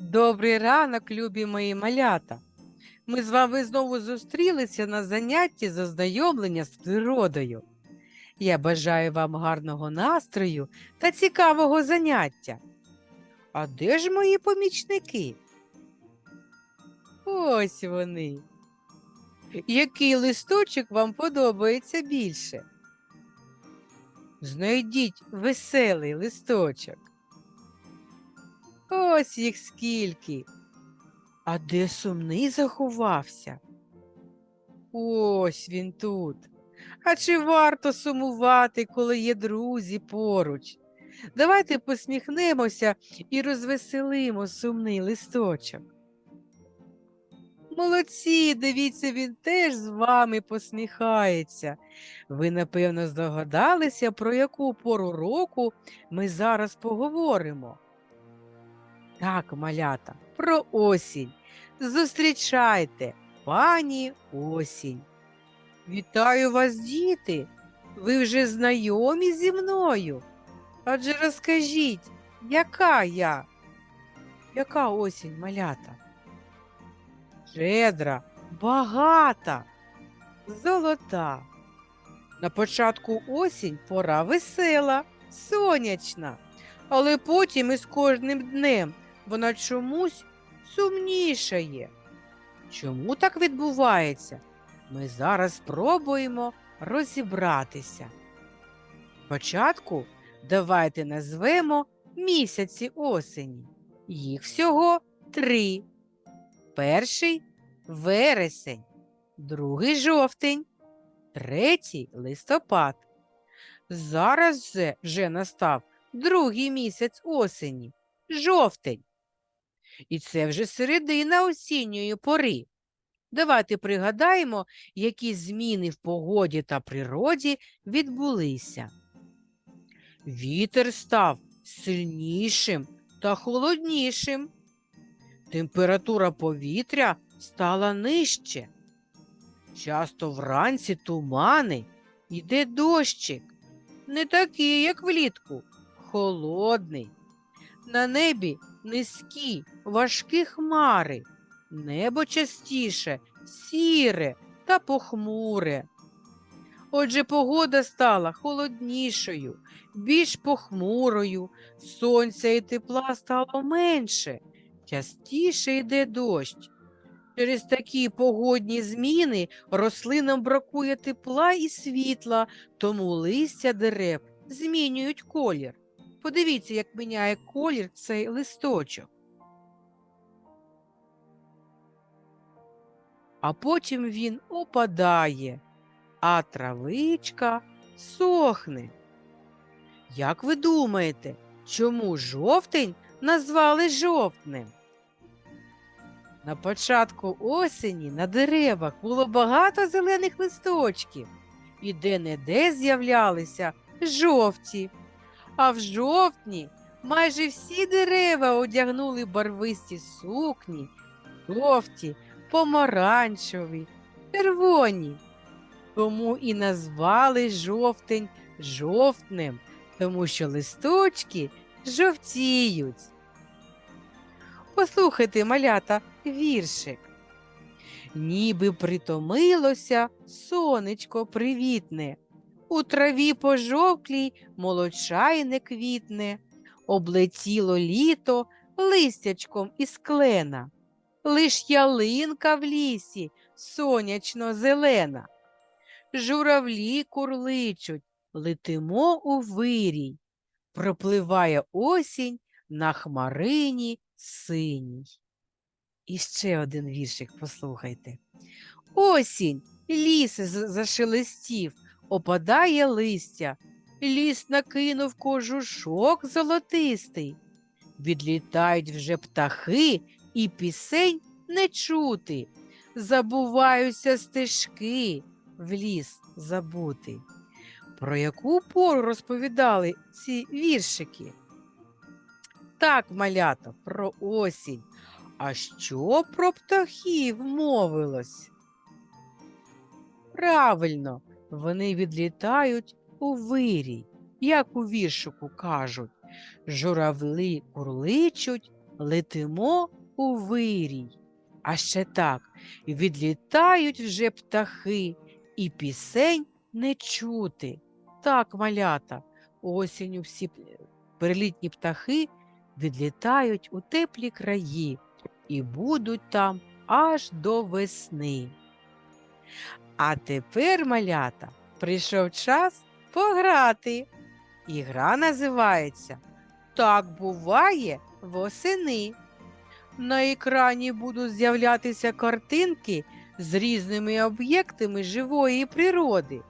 Добрий ранок, любі мої малята. Ми з вами знову зустрілися на занятті з ознайомлення з природою. Я бажаю вам гарного настрою та цікавого заняття. А де ж мої помічники? Ось вони. Який листочок вам подобається більше? Знайдіть веселий листочок. Ось їх скільки. А де сумний заховався? Ось він тут. А чи варто сумувати, коли є друзі поруч? Давайте посміхнемося і розвеселимо сумний листочок. Молодці, дивіться, він теж з вами посміхається. Ви, напевно, здогадалися, про яку пору року ми зараз поговоримо. Так, малята, про осінь. Зустрічайте, пані осінь. Вітаю вас, діти. Ви вже знайомі зі мною. Адже розкажіть, яка я? Яка осінь, малята? Щедра, багата, золота. На початку осінь пора весела, сонячна, але потім із кожним днем вона чомусь сумнішає. Чому так відбувається? Ми зараз спробуємо розібратися. Спочатку давайте назвемо місяці осені. Їх всього три. Перший вересень, другий жовтень, третій листопад. Зараз же вже настав другий місяць осені жовтень. І це вже середина осінньої пори. Давайте пригадаємо, які зміни в погоді та природі відбулися. Вітер став сильнішим та холоднішим. Температура повітря стала нижче. Часто вранці тумани йде дощик, не такий, як влітку, холодний. На небі низькі, важкі хмари, небо частіше сіре та похмуре. Отже, погода стала холоднішою, більш похмурою, сонця і тепла стало менше, частіше йде дощ. Через такі погодні зміни рослинам бракує тепла і світла, тому листя дерев змінюють колір. Подивіться, як міняє колір цей листочок. А потім він опадає, а травичка сохне. Як ви думаєте, чому жовтень назвали жовтнем? На початку осені на деревах було багато зелених листочків, і де-не-де з'являлися жовті. А в жовтні майже всі дерева одягнули барвисті сукні, жовті, помаранчеві, червоні. Тому і назвали жовтень жовтнем, тому що листочки жовтіють. Послухайте, малята, віршик. Ніби притомилося сонечко привітне, у траві пожовклій молочайне квітне, облетіло літо листячком із клена, лиш ялинка в лісі сонячно зелена. Журавлі курличуть, летимо у вирій, пропливає осінь на хмарині синій. І ще один віршик послухайте. Осінь, ліс зашелестів, опадає листя, ліс накинув кожушок золотистий. Відлітають вже птахи, і пісень не чути. Забуваються стежки в ліс забути. Про яку пору розповідали ці віршики? Так, малята, про осінь. А що про птахів мовилось? Правильно, вони відлітають у вирій, як у віршику кажуть. Журавлі курличуть, летимо у вирій. А ще так, відлітають вже птахи, і пісень не чути. Так, малята, осінню всі перелітні птахи відлітають у теплі краї і будуть там аж до весни. А тепер, малята, прийшов час пограти. І гра називається Так буває восени. На екрані будуть з'являтися картинки з різними об'єктами живої природи.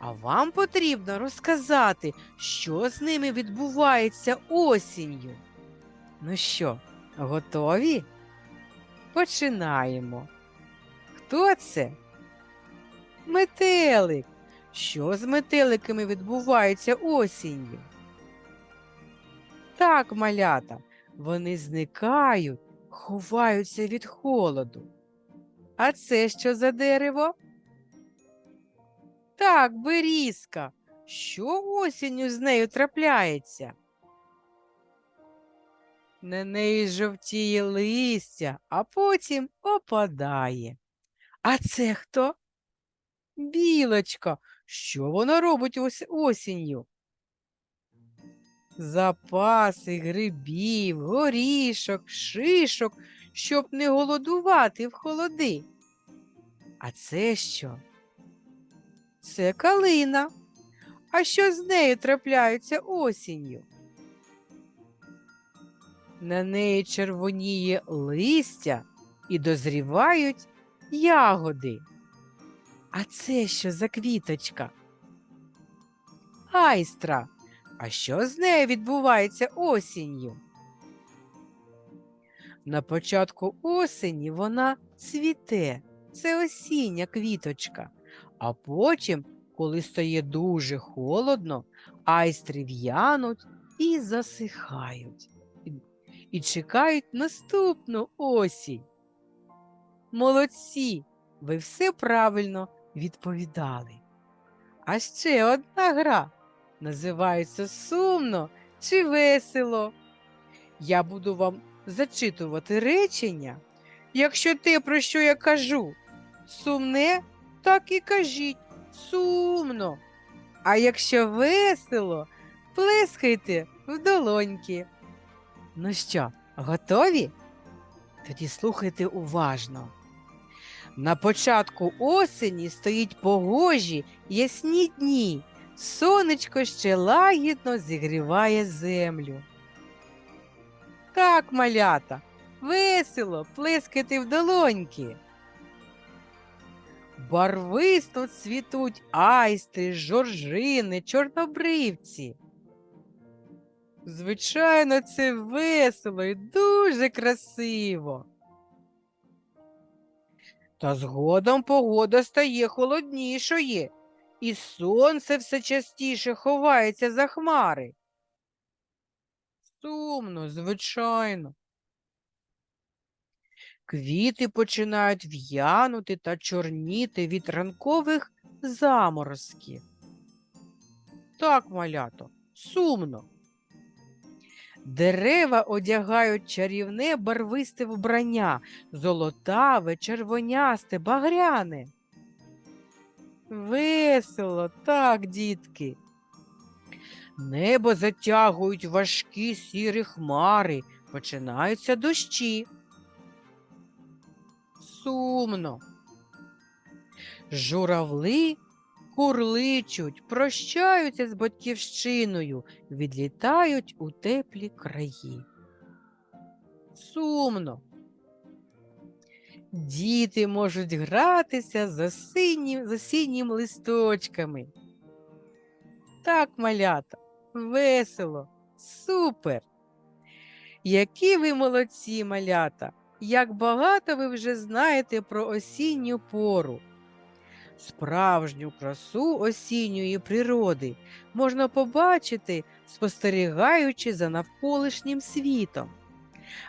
А вам потрібно розказати, що з ними відбувається осінню. Ну що, готові? Починаємо. Хто це? Метелик. Що з метеликами відбувається осінню? Так, малята, вони зникають, ховаються від холоду. А це що за дерево? Так, берізка. Що осінню з нею трапляється? На неї жовтіє листя, а потім опадає. А це хто? Білочка. Що вона робить ось осінню? Запаси грибів, горішок, шишок, щоб не голодувати в холоди. А це що? Це калина. А що з нею трапляється осінню? На неї червоніє листя і дозрівають ягоди. А це що за квіточка? Айстра. А що з нею відбувається осінню? На початку осені вона цвіте, це осіння квіточка. А потім, коли стає дуже холодно, айстри в'януть і засихають. І- чекають наступну осінь. Молодці, ви все правильно відповідали. А ще одна гра називається сумно чи весело. Я буду вам зачитувати речення. Якщо те, про що я кажу, сумне, так і кажіть сумно. А якщо весело, плескайте в долоньки. Ну що, готові? Тоді слухайте уважно. На початку осені стоїть погожі ясні дні. Сонечко ще лагідно зігріває землю. Так, малята, весело плескати в долоньки. Барвисто цвітуть айстри, жоржини, чорнобривці. Звичайно, це весело і дуже красиво. Та згодом погода стає холоднішою, і сонце все частіше ховається за хмари. Сумно, звичайно. Квіти починають в'янути та чорніти від ранкових заморозків. Так, малято, сумно. Дерева одягають чарівне барвисте вбрання, золотаве, червонясте, багряне. Весело, так, дітки. Небо затягують важкі сірі хмари, починаються дощі. Сумно. Журавли курличуть, прощаються з батьківщиною, відлітають у теплі краї. Сумно. Діти можуть гратися з осіннім, з осіннім листочками. Так, малята, весело, супер. Які ви молодці, малята! Як багато ви вже знаєте про осінню пору. Справжню красу осінньої природи можна побачити, спостерігаючи за навколишнім світом.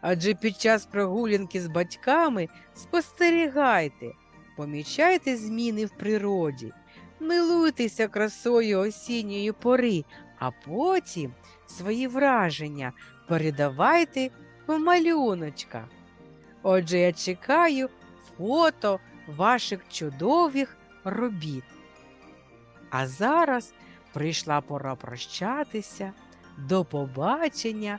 Адже під час прогулянки з батьками спостерігайте, помічайте зміни в природі, милуйтеся красою осінньої пори, а потім свої враження передавайте в малюночках. Отже, я чекаю фото ваших чудових робіт. А зараз прийшла пора прощатися. До побачення,